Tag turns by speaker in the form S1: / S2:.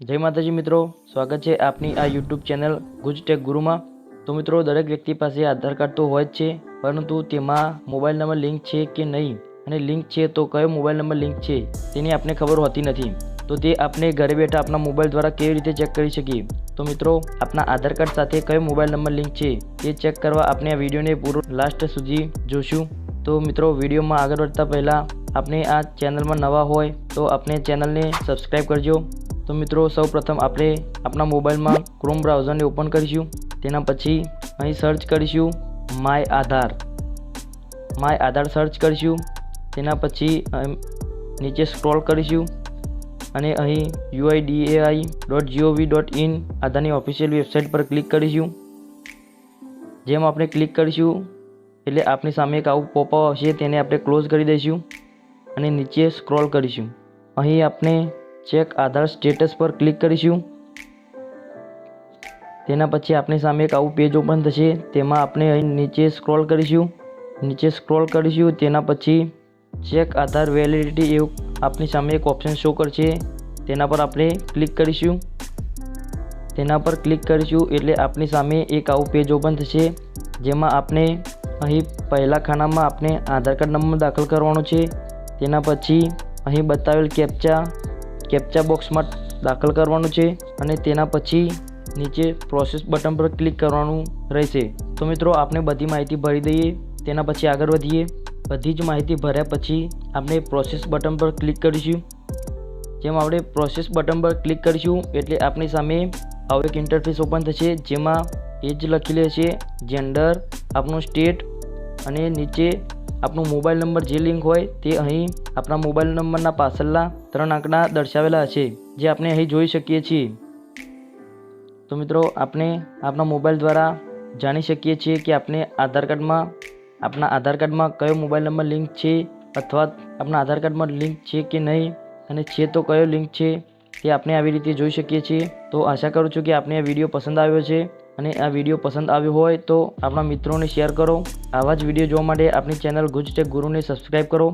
S1: જય માતાજી મિત્રો, સ્વાગત છે આપની આ યુટ્યુબ ચેનલ ગુજ ટેક ગુરુમાં. તો મિત્રો, દરેક વ્યક્તિ પાસે આધાર કાર્ડ તો હોય જ છે, પરંતુ તેમાં મોબાઈલ નંબર લિંક છે કે નહીં? અને લિંક છે તો કયો મોબાઈલ નંબર લિંક છે, તેની આપને ખબર હોતી નથી. તો તે આપણે ઘરે બેઠા આપણા મોબાઈલ દ્વારા કેવી રીતે ચેક કરી શકીએ? તો મિત્રો આપણા આધાર કાર્ડ સાથે કયો મોબાઈલ નંબર લિંક છે, તે ચેક કરવા આપણે આ વિડીયોને પૂરો લાસ્ટ સુધી જોશું. તો મિત્રો, વિડીયોમાં આગળ વધતા પહેલાં આપણે આ ચેનલમાં નવા હોય તો આપણે ચેનલને સબસ્ક્રાઈબ કરજો. તો મિત્રો સૌ પ્રથમ આપણે આપણા મોબાઈલમાં ક્રોમ બ્રાઉઝરને ઓપન કરીશું. તેના પછી અહીં સર્ચ કરીશું my Aadhaar my Aadhaar search કરીશું. તેના પછી નીચે સ્ક્રોલ કરીશું અને અહીં UIDAI dot GOV dot in આધારની ઓફિશિયલ વેબસાઇટ પર ક્લિક કરીશું. જેમ આપણે ક્લિક કરીશું, એટલે આપણી સામે એક આવું પોપઅપ આવશે, તેને આપણે ક્લોઝ કરી દઈશું અને નીચે સ્ક્રોલ કરીશું. અહીં આપણે ચેક આધાર સ્ટેટસ પર ક્લિક કરીશું. તેના પછી આપણી સામે એક આવું પેજ ઓપન થશે. તેમાં આપણે અહીં નીચે સ્ક્રોલ કરીશું. નીચે સ્ક્રોલ કરીશું. તેના પછી ચેક આધાર વેલિડિટી એવું આપણી સામે એક ઓપ્શન શો કરશે. તેના પર આપણે ક્લિક કરીશું. તેના પર ક્લિક કરીશું એટલે આપણી સામે એક આવું પેજ ઓપન થશે. જેમાં આપણે અહીં પહેલા ખાનામાં આપણે આધાર કાર્ડ નંબર દાખલ કરવાનો છે. તેના પછી અહીં બતાવેલ કેપ્ચા કેપ્ચા બોક્સમાં દાખલ કરવાનું છે અને તેના પછી નીચે પ્રોસેસ બટન પર ક્લિક કરવાનું રહેશે. તો મિત્રો આપણે બધી માહિતી ભરી દઈએ. તેના પછી આગળ વધીએ. બધી જ માહિતી ભર્યા પછી આપણે પ્રોસેસ બટન પર ક્લિક કરીશું. જેમ આપણે પ્રોસેસ બટન પર ક્લિક કરીશું, એટલે આપણી સામે આવું એક ઇન્ટરફેસ ઓપન થશે, જેમાં એજ લખેલી હશે જેન્ડર આપનું સ્ટેટ અને નીચે આપણો મોબાઈલ નંબર જે લિંક હોય તે અહીં આપણા મોબાઈલ નંબરના પાછળના ત્રણ આંકડા દર્શાવેલા છે, જે આપણે અહીં જોઈ શકીએ છીએ. તો મિત્રો, આપણે આપણા મોબાઈલ દ્વારા જાણી શકીએ છીએ કે આપણે આધાર કાર્ડમાં આપણા આધાર કાર્ડમાં કયો મોબાઈલ નંબર લિંક છે અથવા આપણા આધાર કાર્ડમાં લિંક છે કે નહીં, અને છે તો કયો લિંક છે તે આપણે આવી રીતે જોઈ શકીએ છીએ. તો આશા કરું છું કે આપને આ વીડિયો પસંદ આવ્યો છે. અને આ વીડિયો પસંદ આવ્યો હોય તો આપણા મિત્રોને શેર કરો. આવા જ વીડિયો જોવા માટે આપણી ચેનલ ગુજટેક ગુરુને સબસ્ક્રાઈબ કરો.